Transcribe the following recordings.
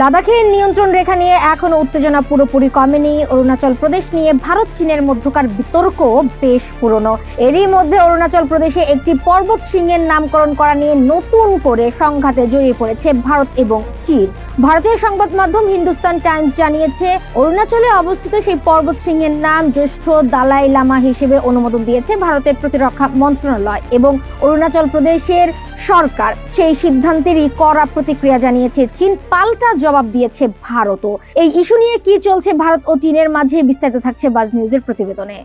লাদাখের নিয়ন্ত্রণ রেখা নিয়ে এখনও উত্তেজনা পুরোপুরি কমেনি। অরুণাচল প্রদেশ নিয়ে ভারত, চীনের মধ্যকার বিতর্ক বেশ পুরনো। এরই মধ্যে অরুণাচল প্রদেশে একটি পর্বত শৃঙ্গের নামকরণ করা নিয়ে নতুন করে সংঘাতে জড়িয়ে পড়েছে ভারত এবং চীন। ভারতীয় সংবাদ মাধ্যম হিন্দুস্তান টাইমস জানিয়েছে, অরুণাচলে অবস্থিত সেই পর্বত শৃঙ্গের নাম জ্যেষ্ঠ দালাই লামা হিসেবে অনুমোদন দিয়েছে ভারতের প্রতিরক্ষা মন্ত্রণালয় এবং অরুণাচল প্রদেশের সরকার। সেই সিদ্ধান্তেরই কড়া প্রতিক্রিয়া জানিয়েছে চীন পাল্টা জবাব দিয়েছে ভারতও। এই ইস্যু নিয়ে কি চলছে ভারত ও চীনের মাঝে বিস্তারিত থাকছে বাজ নিউজের প্রতিবেদনে।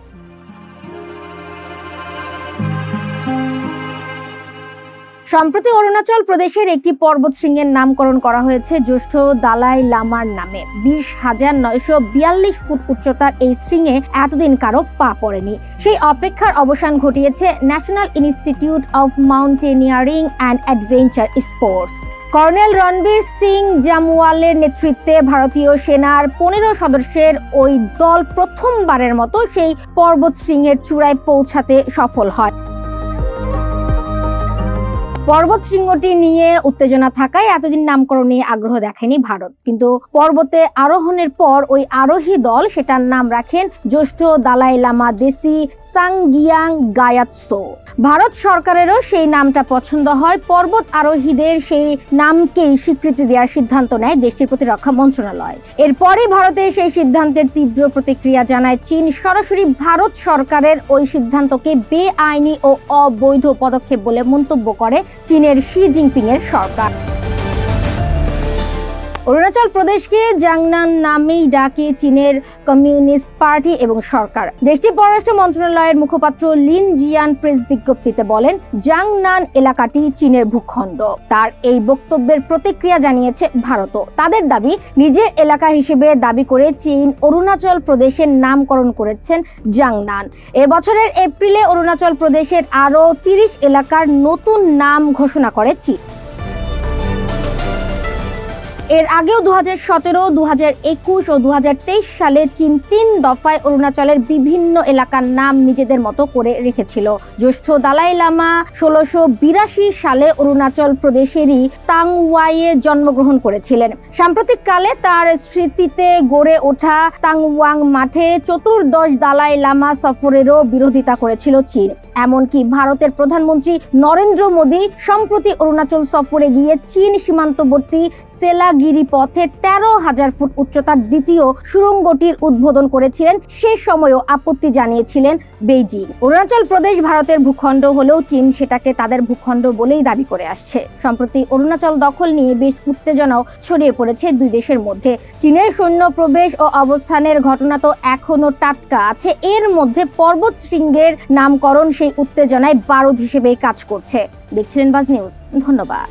সম্প্রতি অরুণাচল প্রদেশের একটি পর্বত শৃঙ্গের নামকরণ করা হয়েছে জ্যেষ্ঠ দালাই লামার নামে। বিশ হাজার নয়শো বিয়াল্লিশ ফুট উচ্চতার এই শৃঙ্গে এতদিন কারও পা পড়েনি। সেই অপেক্ষার অবসান ঘটিয়েছে national institute of mountaineering and adventure sports colonel Ranbir Singh জামওয়ালের নেতৃত্বে ভারতীয় সেনার পনেরো সদস্যের ওই দল প্রথমবারের মতো সেই পর্বত শৃঙ্গের চূড়ায় পৌঁছাতে সফল হয়। পর্বত শৃঙ্গটি নিয়ে উত্তেজনা থাকায় এতদিন নামকরণ নিয়ে আগ্রহ দেখেনি ভারত। কিন্তু পর্বতে আরোহণের পর ওই আরোহী দল, সেটার নাম রাখেন জ্যেষ্ঠ দালাই লামা দেশি সাংগিয়াং গায়াৎসো। ভারত সরকারেরও সেই নামটা পছন্দ হয়। পর্বত আরোহীদের সেই নামকেই স্বীকৃতি দেওয়ার সিদ্ধান্ত নেয় দেশটির প্রতিরক্ষা মন্ত্রণালয়। এরপরে ভারতের সেই সিদ্ধান্তের তীব্র প্রতিক্রিয়া জানায় চীন। সরাসরি ভারত সরকারের ওই সিদ্ধান্তকে বেআইনি ও অবৈধ পদক্ষেপ বলে মন্তব্য করে চীনের শি জিনপিংয়ের সরকার। অরুণাচল প্রদেশকে জাংনান নামেই ডাকে চীনের কমিউনিস্ট পার্টি এবং সরকার। দেশটির পররাষ্ট্র মন্ত্রণালয়ের মুখপাত্র লিন জিয়ান প্রেস বিজ্ঞপ্তিতে বলেন, জাংনান এলাকাটি চীনের ভূখণ্ড। তার এই বক্তব্যের প্রতিক্রিয়া জানিয়েছে ভারতও। তাদের দাবি, নিজের এলাকা হিসেবে দাবি করে চীন অরুণাচল প্রদেশের নামকরণ করেছেন জাংনান। এবছরের এপ্রিলে অরুণাচল প্রদেশের আরও তিরিশ এলাকার নতুন নাম ঘোষণা করে চীন। এর আগেও দু হাজার সতেরো দু হাজার একুশ ও দু হাজার তেইশ সালে চীন তিন দফায় অরুণাচলের বিভিন্ন এলাকার নাম নিজেদের মতো করে রেখেছিল। জ্যেষ্ঠ দালাই লামা ষোলোশো বিরাশি সালে অরুণাচল প্রদেশেরই তাংওয়াইয়ে জন্মগ্রহণ করেছিলেন। সাম্প্রতিককালে তার স্মৃতিতে গড়ে ওঠা তাংওয়াং মাঠে চতুর্দশ দালাই লামা সফরেরও বিরোধিতা করেছিল চীন। এমনকি ভারতের প্রধানমন্ত্রী নরেন্দ্র মোদী, সম্প্রতি অরুণাচল সফরে গিয়ে চীন সীমান্তবর্তী সেলাগিরি পথে তেরো হাজার ফুট উচ্চতার দ্বিতীয় সুড়ঙ্গটির উদ্বোধন করেছিলেন। সে সময়ও আপত্তি জানিয়েছিলেন বেইজিং। অরুণাচল প্রদেশ ভারতের ভূখণ্ড হলেও চীন সেটাকে তাদের ভূখণ্ড বলেই দাবি করে আসছে। সম্প্রতি অরুণাচল দখল নিয়ে বেশ উত্তেজনাও ছড়িয়ে পড়েছে দুই দেশের মধ্যে। চীনের সৈন্য প্রবেশ ও অবস্থানের ঘটনা তো এখনও টাটকা আছে। এর মধ্যে পর্বত শৃঙ্গের নামকরণ সেই উত্তেজনায় বারুদ হিসেবেই কাজ করছে। দেখছিলেন বাজ নিউজ। ধন্যবাদ।